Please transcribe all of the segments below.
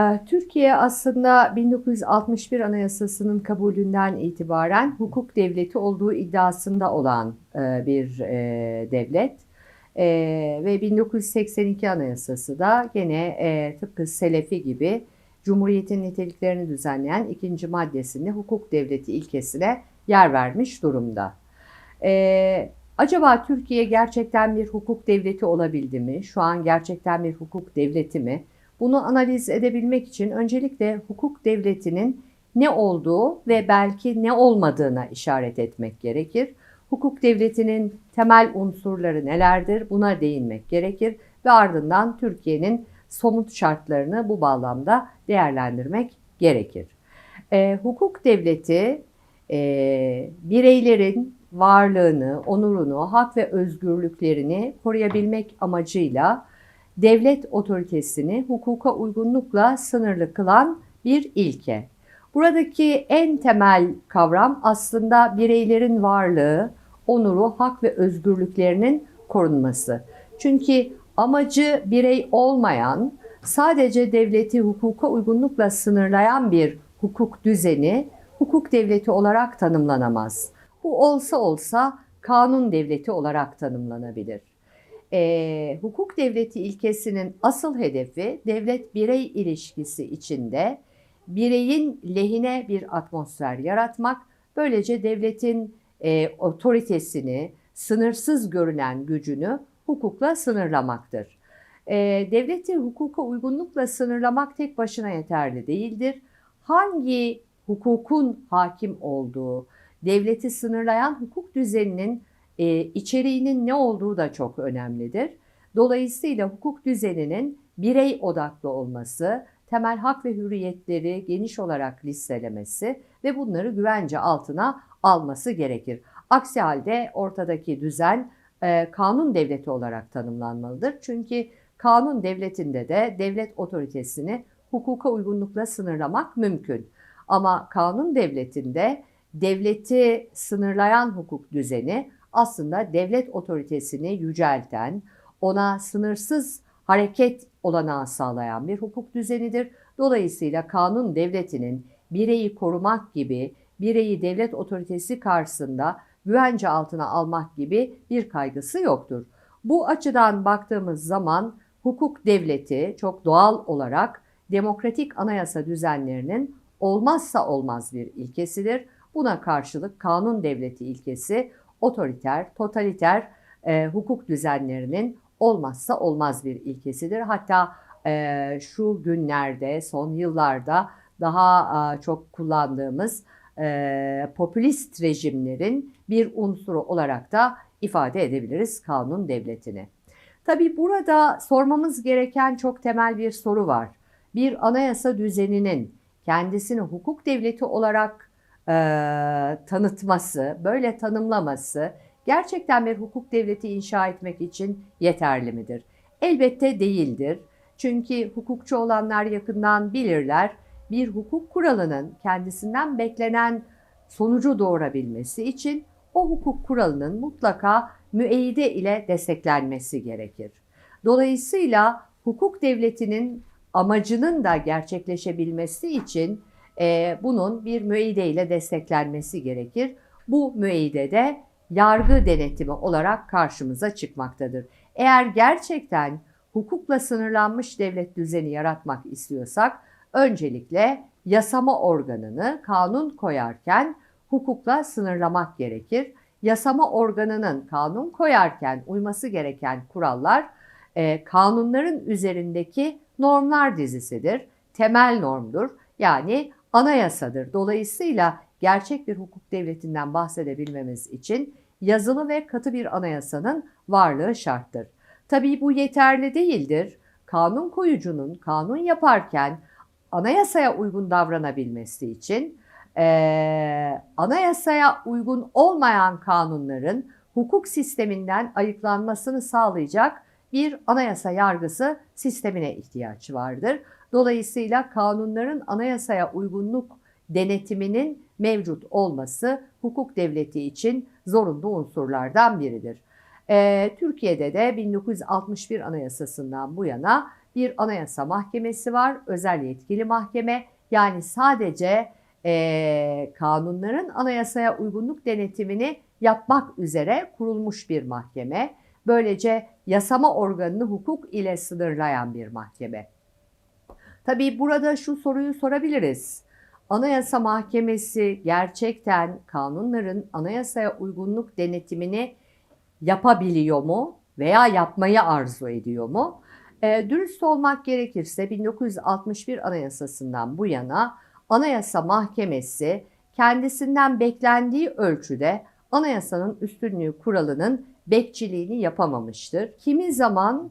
Ee, Türkiye aslında 1961 Anayasası'nın kabulünden itibaren hukuk devleti olduğu iddiasında olan e, bir e, devlet. E, ve 1982 Anayasası da gene tıpkı Selefi gibi Cumhuriyetin niteliklerini düzenleyen ikinci maddesinde hukuk devleti ilkesine yer vermiş durumda. Acaba Türkiye gerçekten bir hukuk devleti olabildi mi? Şu an gerçekten bir hukuk devleti mi? Bunu analiz edebilmek için öncelikle hukuk devletinin ne olduğu ve belki ne olmadığına işaret etmek gerekir. Hukuk devletinin temel unsurları nelerdir? Buna değinmek gerekir ve ardından Türkiye'nin somut şartlarını bu bağlamda değerlendirmek gerekir. E, hukuk devleti e, bireylerin varlığını, onurunu, hak ve özgürlüklerini koruyabilmek amacıyla devlet otoritesini hukuka uygunlukla sınırlı kılan bir ilke. Buradaki en temel kavram aslında bireylerin varlığı, onuru, hak ve özgürlüklerinin korunması. Çünkü amacı birey olmayan, sadece devleti hukuka uygunlukla sınırlayan bir hukuk düzeni hukuk devleti olarak tanımlanamaz. Bu olsa olsa kanun devleti olarak tanımlanabilir. E, hukuk devleti ilkesinin asıl hedefi devlet birey ilişkisi içinde bireyin lehine bir atmosfer yaratmak, böylece devletin e, otoritesini, sınırsız görünen gücünü hukukla sınırlamaktır. E, devleti hukuka uygunlukla sınırlamak tek başına yeterli değildir. Hangi hukukun hakim olduğu, devleti sınırlayan hukuk düzeninin e, içeriğinin ne olduğu da çok önemlidir. Dolayısıyla hukuk düzeninin birey odaklı olması, temel hak ve hürriyetleri geniş olarak listelemesi ve bunları güvence altına alması gerekir. Aksi halde ortadaki düzen e, kanun devleti olarak tanımlanmalıdır. Çünkü kanun devletinde de devlet otoritesini hukuka uygunlukla sınırlamak mümkün. Ama kanun devletinde devleti sınırlayan hukuk düzeni aslında devlet otoritesini yücelten, ona sınırsız hareket olanağı sağlayan bir hukuk düzenidir. Dolayısıyla kanun devletinin bireyi korumak gibi, bireyi devlet otoritesi karşısında güvence altına almak gibi bir kaygısı yoktur. Bu açıdan baktığımız zaman hukuk devleti çok doğal olarak demokratik anayasa düzenlerinin olmazsa olmaz bir ilkesidir. Buna karşılık kanun devleti ilkesi otoriter, totaliter e, hukuk düzenlerinin olmazsa olmaz bir ilkesidir. Hatta e, şu günlerde, son yıllarda daha e, çok kullandığımız e, popülist rejimlerin bir unsuru olarak da ifade edebiliriz kanun devletini. Tabi burada sormamız gereken çok temel bir soru var. Bir anayasa düzeninin kendisini hukuk devleti olarak e, tanıtması, böyle tanımlaması gerçekten bir hukuk devleti inşa etmek için yeterli midir? Elbette değildir. Çünkü hukukçu olanlar yakından bilirler. Bir hukuk kuralının kendisinden beklenen sonucu doğurabilmesi için o hukuk kuralının mutlaka müeyyide ile desteklenmesi gerekir. Dolayısıyla hukuk devletinin amacının da gerçekleşebilmesi için e, bunun bir müeyyide ile desteklenmesi gerekir. Bu müeyyide de yargı denetimi olarak karşımıza çıkmaktadır. Eğer gerçekten hukukla sınırlanmış devlet düzeni yaratmak istiyorsak öncelikle yasama organını kanun koyarken hukukla sınırlamak gerekir. Yasama organının kanun koyarken uyması gereken kurallar e, kanunların üzerindeki normlar dizisidir. Temel normdur. Yani anayasadır. Dolayısıyla gerçek bir hukuk devletinden bahsedebilmemiz için yazılı ve katı bir anayasanın varlığı şarttır. Tabii bu yeterli değildir. Kanun koyucunun kanun yaparken anayasaya uygun davranabilmesi için e, anayasaya uygun olmayan kanunların hukuk sisteminden ayıklanmasını sağlayacak bir anayasa yargısı sistemine ihtiyaç vardır. Dolayısıyla kanunların anayasaya uygunluk denetiminin mevcut olması hukuk devleti için zorunlu unsurlardan biridir. Ee, Türkiye'de de 1961 Anayasası'ndan bu yana bir anayasa mahkemesi var, özel yetkili mahkeme. Yani sadece e, kanunların anayasaya uygunluk denetimini yapmak üzere kurulmuş bir mahkeme. Böylece yasama organını hukuk ile sınırlayan bir mahkeme. Tabii burada şu soruyu sorabiliriz. Anayasa Mahkemesi gerçekten kanunların anayasaya uygunluk denetimini yapabiliyor mu veya yapmayı arzu ediyor mu? E, dürüst olmak gerekirse 1961 Anayasasından bu yana Anayasa Mahkemesi kendisinden beklendiği ölçüde anayasanın üstünlüğü kuralının bekçiliğini yapamamıştır. Kimi zaman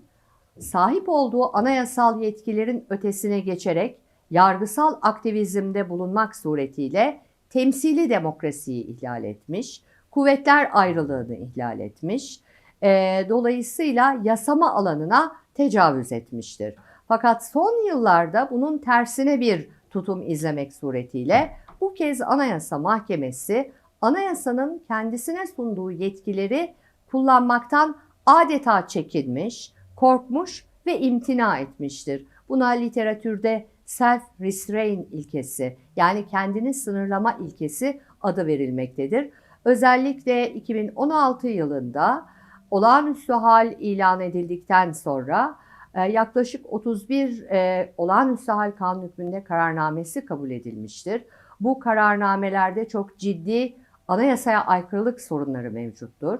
sahip olduğu anayasal yetkilerin ötesine geçerek yargısal aktivizmde bulunmak suretiyle temsili demokrasiyi ihlal etmiş, kuvvetler ayrılığını ihlal etmiş, e, dolayısıyla yasama alanına tecavüz etmiştir. Fakat son yıllarda bunun tersine bir tutum izlemek suretiyle bu kez Anayasa Mahkemesi anayasanın kendisine sunduğu yetkileri kullanmaktan adeta çekinmiş, korkmuş ve imtina etmiştir. Buna literatürde self-restrain ilkesi yani kendini sınırlama ilkesi adı verilmektedir. Özellikle 2016 yılında olağanüstü hal ilan edildikten sonra e, yaklaşık 31 e, olağanüstü hal kanun hükmünde kararnamesi kabul edilmiştir. Bu kararnamelerde çok ciddi anayasaya aykırılık sorunları mevcuttur.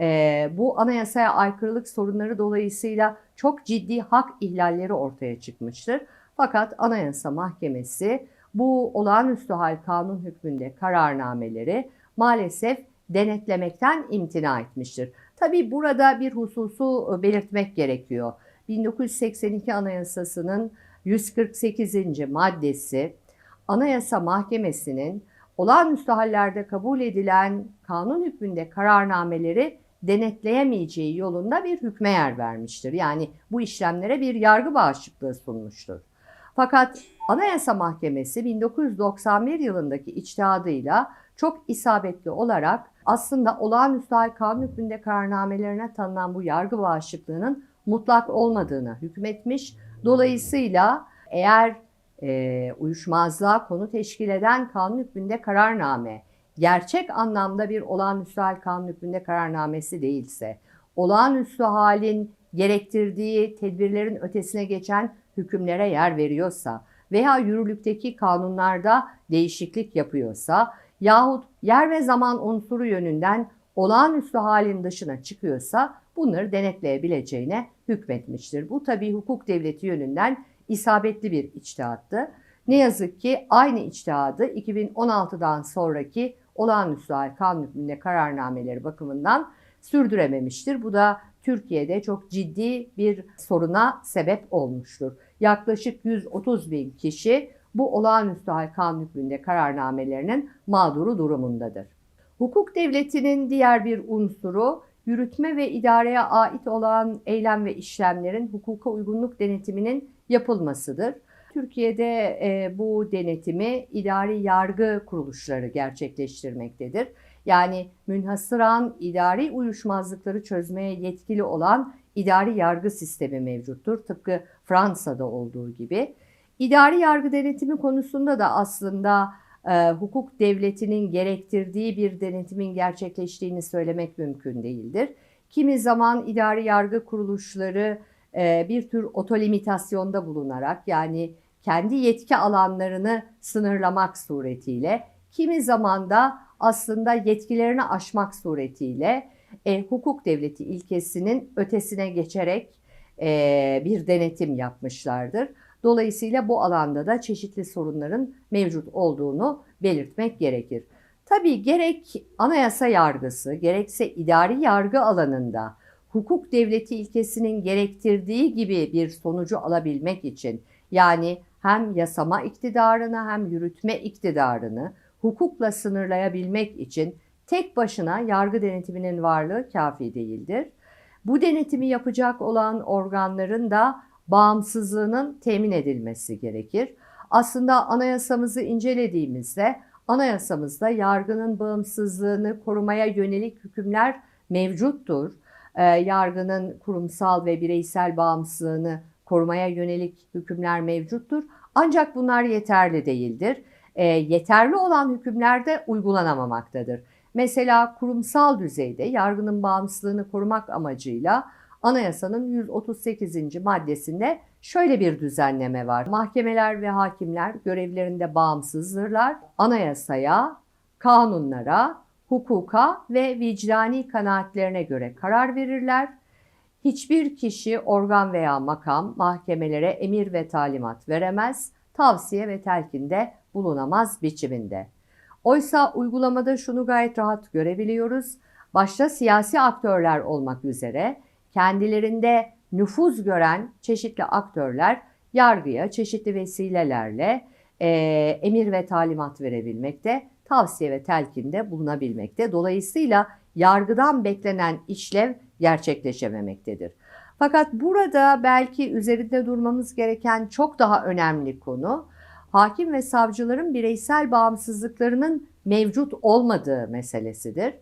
E, bu anayasaya aykırılık sorunları dolayısıyla çok ciddi hak ihlalleri ortaya çıkmıştır. Fakat Anayasa Mahkemesi bu olağanüstü hal kanun hükmünde kararnameleri maalesef denetlemekten imtina etmiştir. Tabii burada bir hususu belirtmek gerekiyor. 1982 Anayasası'nın 148. maddesi Anayasa Mahkemesi'nin olağanüstü hallerde kabul edilen kanun hükmünde kararnameleri denetleyemeyeceği yolunda bir hükme yer vermiştir. Yani bu işlemlere bir yargı bağışıklığı sunmuştur. Fakat Anayasa Mahkemesi 1991 yılındaki içtihadıyla çok isabetli olarak aslında olağanüstü hal kanun hükmünde kararnamelerine tanınan bu yargı bağışıklığının mutlak olmadığını hükmetmiş. Dolayısıyla eğer e, uyuşmazlığa konu teşkil eden kanun hükmünde kararname gerçek anlamda bir olağanüstü hal kanun hükmünde kararnamesi değilse, olağanüstü halin gerektirdiği tedbirlerin ötesine geçen hükümlere yer veriyorsa veya yürürlükteki kanunlarda değişiklik yapıyorsa yahut yer ve zaman unsuru yönünden olağanüstü halin dışına çıkıyorsa bunları denetleyebileceğine hükmetmiştir. Bu tabi hukuk devleti yönünden isabetli bir içtihattı. Ne yazık ki aynı içtihadı 2016'dan sonraki olağanüstü hal hükmünde kararnameleri bakımından sürdürememiştir. Bu da Türkiye'de çok ciddi bir soruna sebep olmuştur. Yaklaşık 130 bin kişi bu olağanüstü hal kanun hükmünde kararnamelerinin mağduru durumundadır. Hukuk devletinin diğer bir unsuru yürütme ve idareye ait olan eylem ve işlemlerin hukuka uygunluk denetiminin yapılmasıdır. Türkiye'de e, bu denetimi idari yargı kuruluşları gerçekleştirmektedir. Yani münhasıran idari uyuşmazlıkları çözmeye yetkili olan idari yargı sistemi mevcuttur. Tıpkı Fransa'da olduğu gibi. İdari yargı denetimi konusunda da aslında e, hukuk devletinin gerektirdiği bir denetimin gerçekleştiğini söylemek mümkün değildir. Kimi zaman idari yargı kuruluşları e, bir tür otolimitasyonda bulunarak yani kendi yetki alanlarını sınırlamak suretiyle kimi zaman da aslında yetkilerini aşmak suretiyle e, hukuk devleti ilkesinin ötesine geçerek e, bir denetim yapmışlardır. Dolayısıyla bu alanda da çeşitli sorunların mevcut olduğunu belirtmek gerekir. Tabii gerek anayasa yargısı gerekse idari yargı alanında hukuk devleti ilkesinin gerektirdiği gibi bir sonucu alabilmek için yani hem yasama iktidarını hem yürütme iktidarını hukukla sınırlayabilmek için tek başına yargı denetiminin varlığı kafi değildir. Bu denetimi yapacak olan organların da bağımsızlığının temin edilmesi gerekir. Aslında anayasamızı incelediğimizde anayasamızda yargının bağımsızlığını korumaya yönelik hükümler mevcuttur. Ee, yargının kurumsal ve bireysel bağımsızlığını korumaya yönelik hükümler mevcuttur. Ancak bunlar yeterli değildir. E, yeterli olan hükümler de uygulanamamaktadır. Mesela kurumsal düzeyde yargının bağımsızlığını korumak amacıyla anayasanın 138. maddesinde şöyle bir düzenleme var. Mahkemeler ve hakimler görevlerinde bağımsızdırlar. Anayasaya, kanunlara, hukuka ve vicdani kanaatlerine göre karar verirler. Hiçbir kişi, organ veya makam mahkemelere emir ve talimat veremez, tavsiye ve telkinde bulunamaz biçiminde. Oysa uygulamada şunu gayet rahat görebiliyoruz. Başta siyasi aktörler olmak üzere kendilerinde nüfuz gören çeşitli aktörler yargıya çeşitli vesilelerle e, emir ve talimat verebilmekte, tavsiye ve telkinde bulunabilmekte. Dolayısıyla yargıdan beklenen işlev gerçekleşememektedir. Fakat burada belki üzerinde durmamız gereken çok daha önemli konu hakim ve savcıların bireysel bağımsızlıklarının mevcut olmadığı meselesidir.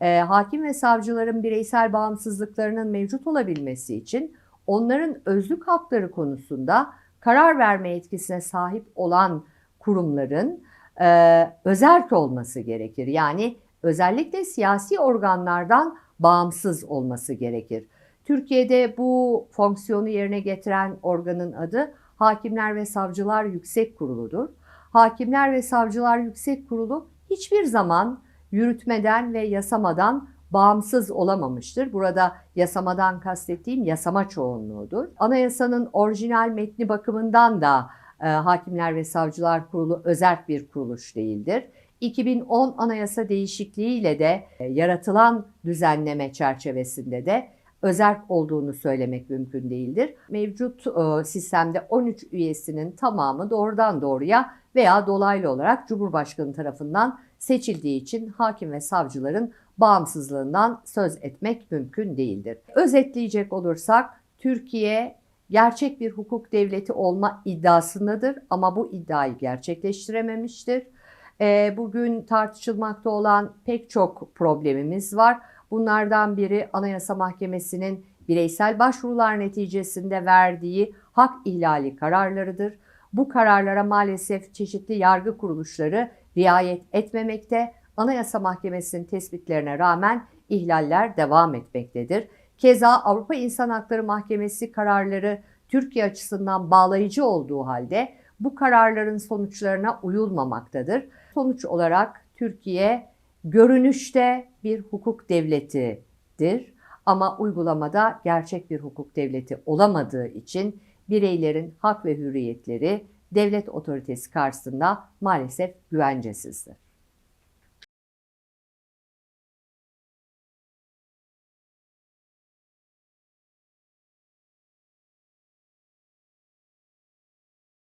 E, hakim ve savcıların bireysel bağımsızlıklarının mevcut olabilmesi için onların özlük hakları konusunda karar verme yetkisine sahip olan kurumların e, özerk olması gerekir. Yani özellikle siyasi organlardan bağımsız olması gerekir. Türkiye'de bu fonksiyonu yerine getiren organın adı Hakimler ve Savcılar Yüksek Kurulu'dur. Hakimler ve Savcılar Yüksek Kurulu hiçbir zaman yürütmeden ve yasamadan bağımsız olamamıştır. Burada yasamadan kastettiğim yasama çoğunluğudur. Anayasanın orijinal metni bakımından da Hakimler ve Savcılar Kurulu özerk bir kuruluş değildir. 2010 anayasa değişikliğiyle de e, yaratılan düzenleme çerçevesinde de özerk olduğunu söylemek mümkün değildir. Mevcut e, sistemde 13 üyesinin tamamı doğrudan doğruya veya dolaylı olarak Cumhurbaşkanı tarafından seçildiği için hakim ve savcıların bağımsızlığından söz etmek mümkün değildir. Özetleyecek olursak Türkiye gerçek bir hukuk devleti olma iddiasındadır ama bu iddiayı gerçekleştirememiştir. E, bugün tartışılmakta olan pek çok problemimiz var. Bunlardan biri Anayasa Mahkemesi'nin bireysel başvurular neticesinde verdiği hak ihlali kararlarıdır. Bu kararlara maalesef çeşitli yargı kuruluşları riayet etmemekte, Anayasa Mahkemesi'nin tespitlerine rağmen ihlaller devam etmektedir. Keza Avrupa İnsan Hakları Mahkemesi kararları Türkiye açısından bağlayıcı olduğu halde bu kararların sonuçlarına uyulmamaktadır. Sonuç olarak Türkiye görünüşte bir hukuk devletidir ama uygulamada gerçek bir hukuk devleti olamadığı için bireylerin hak ve hürriyetleri devlet otoritesi karşısında maalesef güvencesizdir.